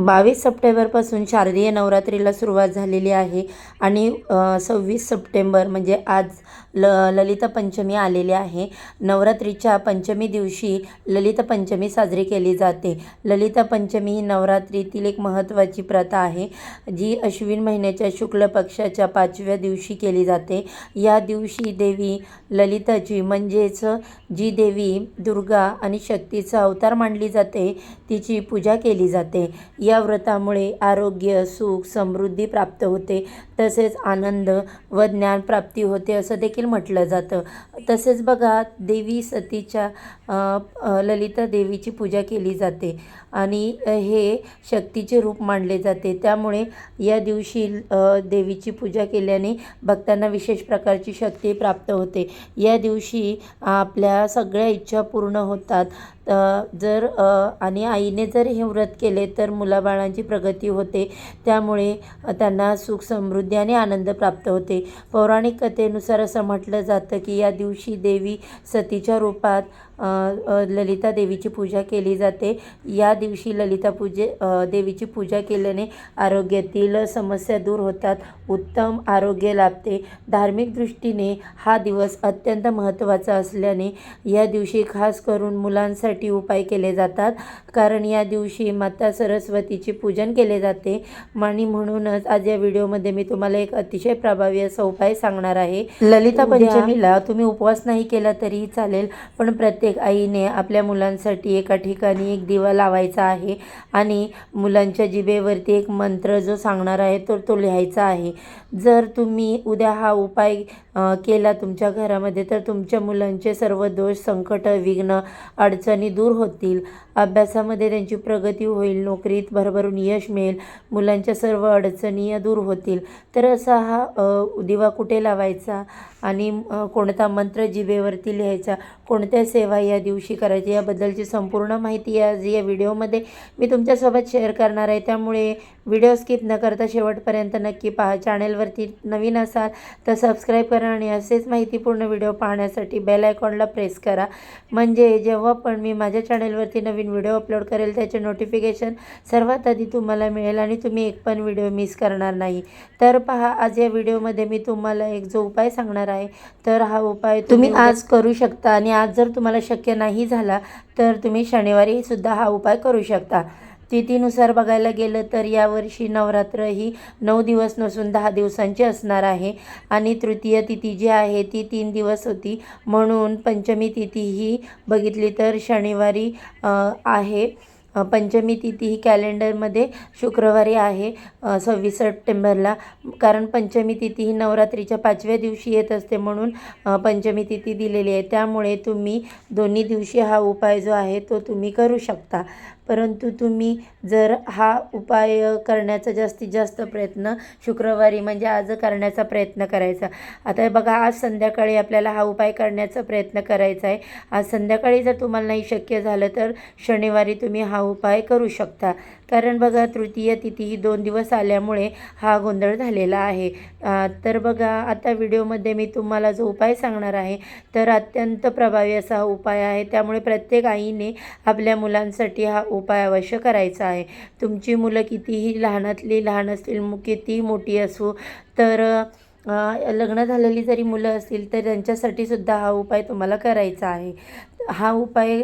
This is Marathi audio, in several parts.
बावीस सप्टेंबरपासून शारदीय नवरात्रीला सुरुवात झालेली आहे आणि सव्वीस सप्टेंबर म्हणजे आज ल ललितपंचमी आलेली आहे. नवरात्रीच्या पंचमी दिवशी ललितपंचमी साजरी केली जाते. ललिता पंचमी ही नवरात्रीतील एक महत्त्वाची प्रथा आहे जी अश्विन महिन्याच्या शुक्ल पक्षाच्या पाचव्या दिवशी केली जाते. या दिवशी देवी ललिताची म्हणजेच जी देवी दुर्गा आणि शक्तीचा अवतार मानली जाते तिची पूजा केली जाते. या व्रतामुळे आरोग्य सुख समृद्धी प्राप्त होते. तसेच आनंद व ज्ञानप्राप्ती होते असं देखील म्हटलं जातं. तसेच बघा देवी सतीच्या ललिता देवीची पूजा केली जाते आणि हे शक्तीचे रूप मानले जाते. त्यामुळे या दिवशी देवीची पूजा केल्याने भक्तांना विशेष प्रकारची शक्ती प्राप्त होते. या दिवशी आपल्या सगळ्या इच्छा पूर्ण होतात. जर आणि आईने जर हे व्रत केले तर मुलाबाळांची प्रगती होते. त्यामुळे त्यांना सुख समृद्धी आणि आनंद प्राप्त होते. पौराणिक कथेनुसार असं म्हटलं जातं की या दिवशी देवी सतीच्या रूपात ललिता देवीची पूजा केली जाते. या दिवशी ललिता पूजे देवीची पूजा केल्याने आरोग्यातील समस्या दूर होतात. उत्तम आरोग्य लाभते. धार्मिक दृष्टीने हा दिवस अत्यंत महत्त्वाचा असल्याने या दिवशी खास करून मुलांसाठी उपाय केले जातात. कारण या दिवशी माता सरस्वतीचे पूजन केले जाते. आणि म्हणूनच आज या व्हिडिओमध्ये मी तुम्हाला एक अतिशय प्रभावी असा उपाय सांगणार आहे. ललिता पंचमीला तुम्ही उपवास नाही केला तरीही चालेल पण प्रत्येक आईने आपल्या मुलांसाठी एका ठिकाणी एक दिवा लावायचा आहे आणि मुलांच्या जिभेवरती एक मंत्र जो सांगणार आहे तर तो लिहायचा आहे. जर तुम्ही उद्या हा उपाय केला तुमच्या घरामध्ये तर तुमच्या मुलांचे सर्व दोष संकट विघ्न अडचणी दूर होतील. अभ्यासामध्ये त्यांची प्रगती होईल नोकरीत भरभरून यश मिळेल मुलांच्या सर्व अडचणी या दूर होतील. तर असा हा दिवा कुठे लावायचा आणि कोणता मंत्र जिभेवरती लिहायचा? कोणत्या सेवा या दिवशी करायच्या याबद्दलची संपूर्ण माहिती आज या व्हिडिओमध्ये मी तुमच्यासोबत शेअर करणार आहे. त्यामुळे व्हिडिओ स्किप न करता शेवटपर्यंत नक्की पहा. चॅनेलवरती नवीन असाल तर सबस्क्राईब करा आणि असेच माहितीपूर्ण व्हिडिओ पाहण्यासाठी बेल आयकॉनला प्रेस करा. म्हणजे जेव्हा पण मी माझ्या चॅनेलवरती नवीन व्हिडिओ अपलोड करेल त्याचे नोटिफिकेशन सर्वात आधी तुम्हाला मिळेल आणि तुम्ही एक पण व्हिडिओ मिस करणार नाही. तर पहा आज या व्हिडिओमध्ये मी तुम्हाला एक जो उपाय सांगणार आहे तर हा उपाय तुम्ही आज करू शकता आणि आज जर तुम्हाला शक्य नाही झाला तर तुम्ही शनिवारी सुद्धा हा उपाय करू शकता. तिथीनुसार बघायला गेलं तर यावर्षी नवरात्र ही नऊ दिवस नसून दहा दिवसांची असणार आहे. आणि तृतीय तिथी जी आहे ती तीन दिवस होती. म्हणून पंचमी तिथी ही बघितली तर शनिवारी आहे. पंचमी तिथी ही कॅलेंडरमध्ये शुक्रवारी आहे सव्वीस सप्टेंबरला. कारण पंचमी तिथी ही नवरात्रीच्या पाचव्या दिवशी येत असते म्हणून पंचमी तिथी दिलेली आहे. त्यामुळे तुम्ही दोन्ही दिवशी हा उपाय जो आहे तो तुम्ही करू शकता. परंतु तुम्ही जर हा उपाय करण्याचा जास्तीत जास्त प्रयत्न शुक्रवारी म्हणजे आज करण्याचा प्रयत्न करायचा. आता बघा आज संध्याकाळी आपल्याला हा उपाय करण्याचा प्रयत्न करायचा आहे. आज संध्याकाळी जर तुम्हाला नाही शक्य झालं तर शनिवारी तुम्ही हा उपाय करू शकता. कारण बघा तृतीय तिथी ही दोन दिवस आल्यामुळे हा गोंधळ झालेला आहे. तर बघा आता व्हिडिओमध्ये मी तुम्हाला जो उपाय सांगणार आहे तर अत्यंत प्रभावी असा हा उपाय आहे. त्यामुळे प्रत्येक आईने आपल्या मुलांसाठी हा उपाय उपाय अवश्य करायचा आहे. तुमची मुलं कितीही लहानातली लहान असतील कितीही मोठी असू तर लग्न झालेली जरी मुलं असतील तर त्यांच्यासाठी सुद्धा हा उपाय तुम्हाला करायचा आहे. हा उपाय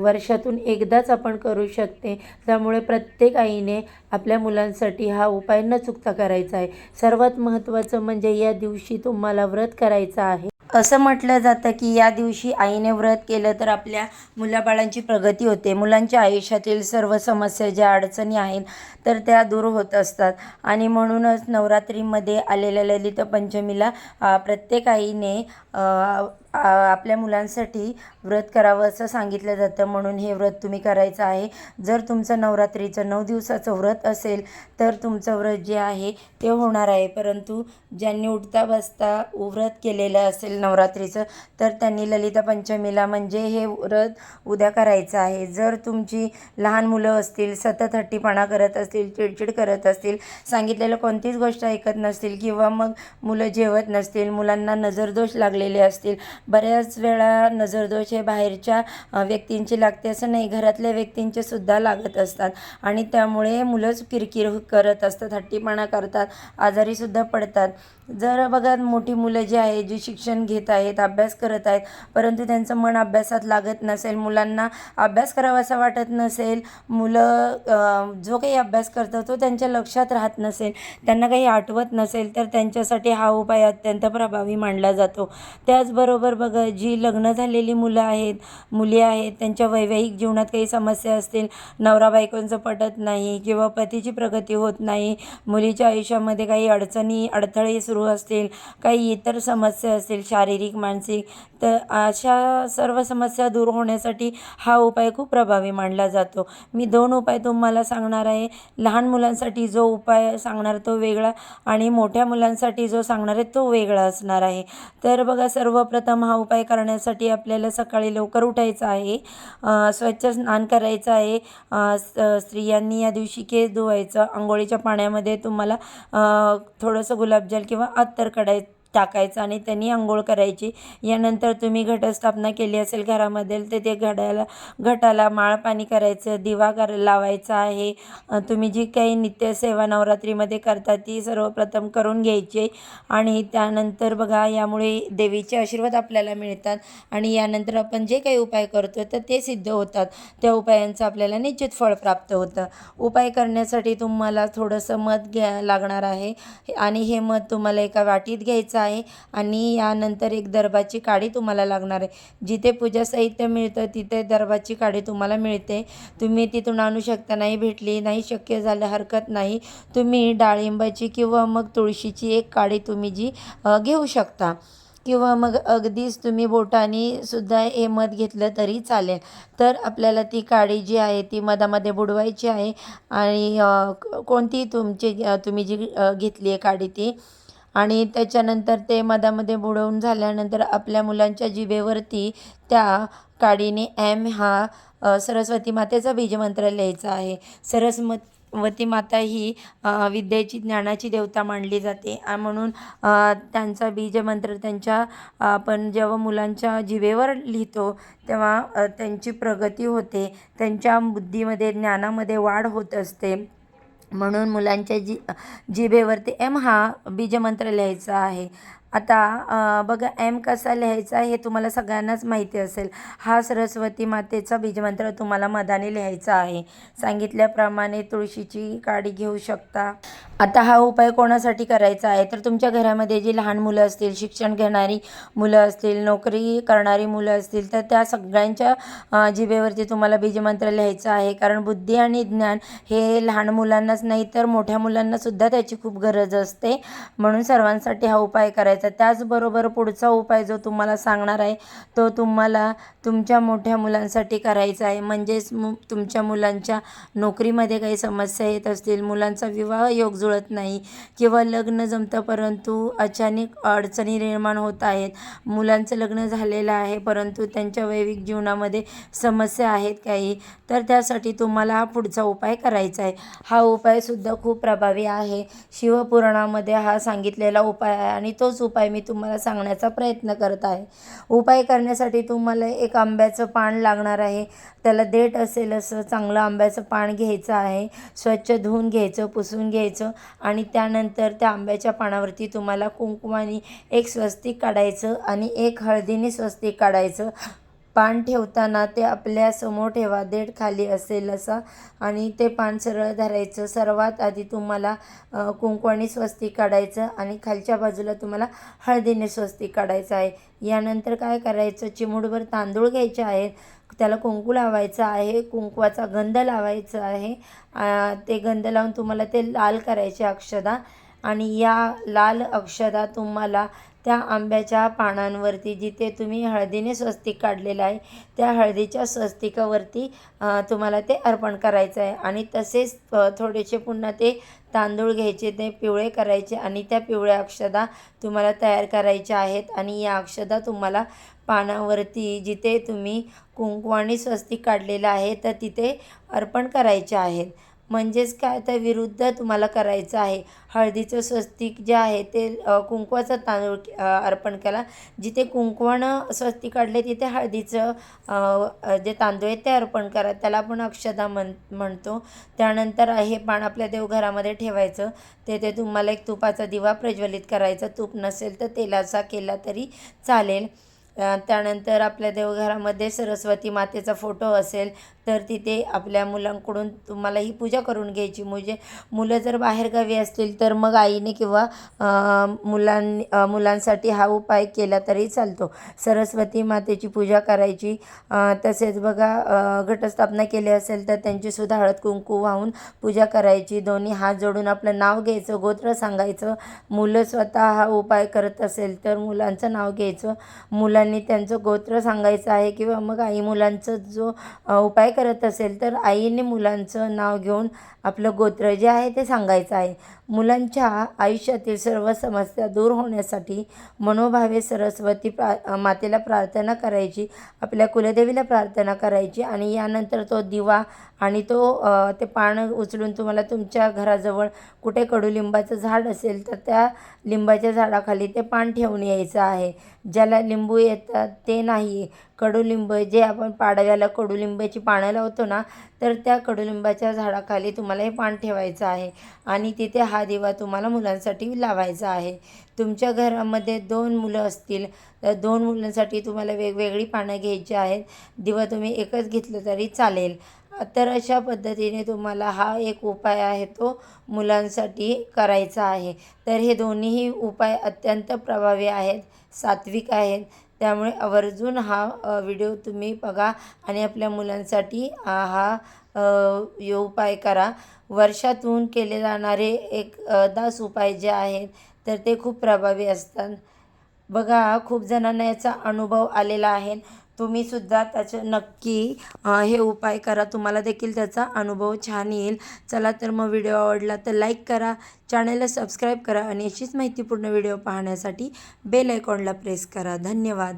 वर्षातून एकदाच आपण करू शकते. त्यामुळे प्रत्येक आईने आपल्या मुलांसाठी हा उपाय न चुकता करायचा आहे. सर्वात महत्त्वाचं म्हणजे या दिवशी तुम्हाला व्रत करायचं आहे. असं म्हटलं जातं की या दिवशी आईने व्रत केलं तर आपल्या मुलाबाळांची प्रगती होते. मुलांच्या आयुष्यातील सर्व समस्या ज्या अडचणी आहेत तर त्या दूर होत असतात. आणि म्हणूनच नवरात्रीमध्ये आलेल्या ललित पंचमीला प्रत्येक आईने आपल्या मुलांसाठी व्रत करावं असं सांगितलं जातं. म्हणून हे व्रत तुम्ही करायचं आहे. जर तुमचं नवरात्रीचं नऊ दिवसाचं व्रत असेल तर तुमचं व्रत जे आहे ते होणार आहे. परंतु ज्यांनी उठता बसता व्रत केलेलं असेल नवरात्रीचं तर त्यांनी ललिता पंचमीला म्हणजे हे व्रत उद्या करायचं आहे. जर तुमची लहान मुलं असतील सतत हट्टीपणा करत असतील चिडचिड करत असतील सांगितलेलं कोणतीच गोष्ट ऐकत नसतील किंवा मग मुलं जेवत नसतील मुलांना नजरदोष लागलेले असतील बऱ्याच वेळा नजरदोष हे बाहेरच्या व्यक्तींची लागते असं नाही. घरातल्या व्यक्तींचे सुद्धा लागत असतात. आणि त्यामुळे मुलंच किरकिर करत असतात हट्टीपणा करतात आजारीसुद्धा पडतात. जर बघा मोठी मुलं जी आहे जी शिक्षण घेत आहेत अभ्यास करत आहेत परंतु त्यांचं मन अभ्यासात लागत नसेल मुलांना अभ्यास करावासा वाटत नसेल मुलं जो काही अभ्यास करतात तो त्यांच्या लक्षात राहत नसेल त्यांना काही आठवत नसेल तर त्यांच्यासाठी हा उपाय अत्यंत प्रभावी मानला जातो. त्याचबरोबर बघा जी लग्न झालेली मुलं आहेत मुली आहेत त्यांच्या वैवाहिक जीवनात काही समस्या असतील नवरा बायकोंचं पटत नाही किंवा पतीची प्रगती होत नाही मुलीच्या आयुष्यामध्ये काही अडचणी अडथळे सुरू असतील काही इतर समस्या असतील शारीरिक मानसिक तर अशा सर्व समस्या दूर होण्यासाठी हा उपाय खूप प्रभावी मानला जातो. मी दोन उपाय तुम्हाला सांगणार आहे. लहान मुलांसाठी जो उपाय सांगणार तो वेगळा आणि मोठ्या मुलांसाठी जो सांगणार आहे तो वेगळा असणार आहे. तर बघा सर्वप्रथम हा उपाय करण्यासाठी आपल्याला सकाळी लवकर उठायचं आहे. स्वच्छ स्नान करायचं आहे. स- स्त्रियांनी या दिवशी केस धुवायचं. आंघोळीच्या पाण्यामध्ये तुम्हाला थोडंसं गुलाबजल किंवा अत्तर काढाय टाकायचं आणि त्यांनी आंघोळ करायची. यानंतर तुम्ही घटस्थापना केली असेल घरामध्ये तर ते घड्याला घटाला माळ पाणी करायचं दिवा कर लावायचा आहे. तुम्ही जी काही नित्यसेवा नवरात्रीमध्ये करता ती सर्वप्रथम करून घ्यायची आणि त्यानंतर बघा यामुळे देवीचे आशीर्वाद आपल्याला मिळतात. आणि यानंतर आपण जे काही उपाय करतो तर ते सिद्ध होतात. त्या उपायांचं आपल्याला निश्चित फळ प्राप्त होतं. उपाय करण्यासाठी तुम्हाला थोडंसं मध घ्या लागणार आहे. आणि हे मध तुम्हाला एका वाटीत घ्यायचं आहे आणि यानंतर एक दर्भाची काडी तुम्हाला लागणार आहे. जिथे पूजा साहित्य मिळतं तिथे दर्भाची काडी तुम्हाला मिळते. तुम्ही तिथून आणू शकता नाही भेटली नाही शक्य झालं हरकत नाही. तुम्ही डाळिंबाची किंवा मग तुळशीची एक काडी तुम्ही जी घेऊ शकता. किंवा मग अगदीच तुम्ही बोटाने सुद्धा हे मध घेतलं तरी चालेल. तर आपल्याला ती काडी जी आहे ती मधामध्ये बुडवायची आहे. आणि कोणती तुमची तुम्ही जी घेतली आहे काडी ती आणि त्याच्यानंतर ते मधामध्ये बुडवून झाल्यानंतर आपल्या मुलांच्या जिभेवरती त्या काडीने एम हा सरस्वती मातेचा बीजमंत्र लिहायचा आहे. सरस्वती वती माता ही विद्येची ज्ञानाची देवता मानली जाते. म्हणून त्यांचा बीजमंत्र त्यांच्या आपण जेव्हा मुलांच्या जिवेवर लिहितो तेव्हा त्यांची प्रगती होते. त्यांच्या बुद्धीमध्ये ज्ञानामध्ये वाढ होत असते. म्हणून मुलांच्या जी जिभेवरती एम हा बीजमंत्र लिहायचा आहे. आता बघा एम कसा लिहायचा हे तुम्हाला सगळ्यांनाच माहिती असेल. हा सरस्वती मातेचा बीजमंत्र तुम्हाला मधाने लिहायचा आहे. सांगितल्याप्रमाणे तुळशीची काडी घेऊ शकता. आता हा उपाय कोणासाठी करायचा आहे? तर तुमच्या घरामध्ये जी लहान मुलं असतील शिक्षण घेणारी मुलं असतील नोकरी करणारी मुलं असतील तर त्या सगळ्यांच्या जिभेवरती तुम्हाला बीजमंत्र लिहायचं आहे. कारण बुद्धी आणि ज्ञान हे लहान मुलांनाच नाही तर मोठ्या मुलांनासुद्धा त्याची खूप गरज असते. म्हणून सर्वांसाठी हा उपाय करायचा त्याचबरोबर पुढचा उपाय जो तुम्हाला सांगणार आहे तो तुम्हाला तुमच्या मोठ्या मुलांसाठी करायचा आहे. म्हणजेच मु तुमच्या मुलांच्या नोकरीमध्ये काही समस्या येत असतील मुलांचा विवाह योग जुळत नाही किंवा लग्न जमतं परंतु अचानक अडचणी निर्माण होत आहेत मुलांचं लग्न झालेलं आहे परंतु त्यांच्या वैविक जीवनामध्ये समस्या आहेत काही तर त्यासाठी तुम्हाला हा पुढचा उपाय करायचा आहे. हा उपायसुद्धा खूप प्रभावी आहे. शिवपुराणामध्ये हा सांगितलेला उपाय आहे आणि तोच उपाय मी तुम्हाला सांगण्याचा प्रयत्न करत आहे. उपाय करण्यासाठी तुम्हाला एक आंब्याचं पान लागणार आहे. त्याला देठ असेल असं चांगलं आंब्याचं पान घ्यायचं आहे. स्वच्छ धुवून घ्यायचं पुसून घ्यायचं आणि त्यानंतर त्या आंब्याच्या पानावरती तुम्हाला कुंकुमाने एक स्वस्तिक काढायचं आणि एक हळदीने स्वस्तिक काढायचं. पान ठेवताना ते आपल्यासमोर ठेवा देठ खाली असेल असा. आणि ते पान सरळ धरायचं. सर्वात आधी तुम्हाला कुंकवाने स्वस्तिक काढायचं आणि खालच्या बाजूला तुम्हाला हळदीने स्वस्तिक काढायचं आहे. यानंतर काय करायचं? चिमूटभर तांदूळ घ्यायचे आहेत. त्याला कुंकू लावायचं आहे. कुंकवाचा गंध लावायचा आहे. ते गंध लावून तुम्हाला ते लाल करायचे अक्षदा. आणि या लाल अक्षदा तुम्हाला त्या आंब्याच्या पानांवरती जिथे तुम्ही हळदीने स्वस्तिक काढलेलं आहे त्या हळदीच्या स्वस्तिकावरती तुम्हाला ते अर्पण करायचं आहे. आणि तसेच थोडेसे पुन्हा ते तांदूळ घ्यायचे ते पिवळे करायचे आणि त्या पिवळ्या अक्षदा तुम्हाला तयार करायच्या आहेत. आणि या अक्षदा तुम्हाला पानावरती जिथे तुम्ही कुंकवाने स्वस्तिक काढलेलं आहे तर तिथे अर्पण करायचे आहेत. म्हणजेच काय? तर विरुद्ध तुम्हाला करायचं आहे. हळदीचं स्वस्तिक जे आहे ते कुंकवाचा तांदूळ अर्पण केला जिथे कुंकवानं स्वस्तिक काढले तिथे हळदीचं जे तांदूळ आहे ते अर्पण करा. त्याला आपण अक्षदा म्हण म्हणतो. त्यानंतर हे पान आपल्या देवघरामध्ये ठेवायचं. तेथे तुम्हाला एक तुपाचा दिवा प्रज्वलित करायचा. तूप नसेल तर तेलाचा केला तरी चालेल. त्यानंतर आपल्या देवघरामध्ये सरस्वती मातेचा फोटो असेल तर तिथे आपल्या मुलांकडून तुम्हाला ही पूजा करून घ्यायची. म्हणजे मुलं जर बाहेरगावी असतील तर मग आईने किंवा मुलां मुलांनी मुलांसाठी हा उपाय केला तरी चालतो. सरस्वती मातेची पूजा करायची. तसेच बघा घटस्थापना केली असेल तर त्यांचीसुद्धा हळद कुंकू वाहून पूजा करायची. दोन्ही हात जोडून आपलं नाव घ्यायचं गोत्र सांगायचं. मुलं स्वतः हा उपाय करत असेल तर मुलांचं नाव घ्यायचं. मुलां मुलांनी त्यांचं गोत्र सांगायचं आहे किंवा मग आई मुलांचं जो उपाय करत असेल तर आईने मुलांचं नाव घेऊन आपलं गोत्र जे आहे ते सांगायचं आहे. मुलांच्या आयुष्यातील सर्व समस्या दूर होण्यासाठी मनोभावे सरस्वती प्रा मातेला प्रार्थना करायची आपल्या कुलदेवीला प्रार्थना करायची आणि यानंतर तो दिवा आणि तो ते पान उचलून तुम्हाला तुमच्या घराजवळ कुठे कडुलिंबाचं झाड असेल तर त्या लिंबाच्या झाडाखाली ते पान ठेवून यायचं आहे. ज्याला लिंबू येतात ते नाही कडुलिंब जे आपण पाडव्याला कडुलिंबाची पानं लावतो ना तर त्या कडुलिंबाच्या झाडाखाली तुम्हाला हे पान ठेवायचं आहे. आणि तिथे हा दिवा तुम्हाला मुलांसाठी लावायचा आहे. तुमच्या घरामध्ये दोन मुलं असतील तर दोन मुलांसाठी तुम्हाला वेगवेगळी पानं घ्यायची आहेत. दिवा तुम्ही एकच घेतलं तरी चालेल. तर अशा पद्धतीने तुम्हाला हा एक उपाय आहे तो मुलांसाठी करायचा आहे. तर हे दोन्हीही उपाय अत्यंत प्रभावी आहेत सात्विक आहेत. त्यामुळे आवर्जून हा व्हिडिओ तुम्ही बघा आणि आपल्या मुलांसाठी हा यो उपाय करा. वर्षातून केले जाणारे एक दास उपाय जे आहेत तर ते खूप प्रभावी असतात. बघा खूप जणांना याचा अनुभव आलेला आहे. तुम्ही सुद्धा त्याचं नक्की हे उपाय करा. तुम्हाला देखील त्याचा अनुभव छान येईल. चला तर मग व्हिडिओ आवडला तर लाईक करा चॅनलला सबस्क्राईब करा आणि अशीच माहितीपूर्ण व्हिडिओ पाहण्यासाठी बेल आयकॉनला प्रेस करा. धन्यवाद.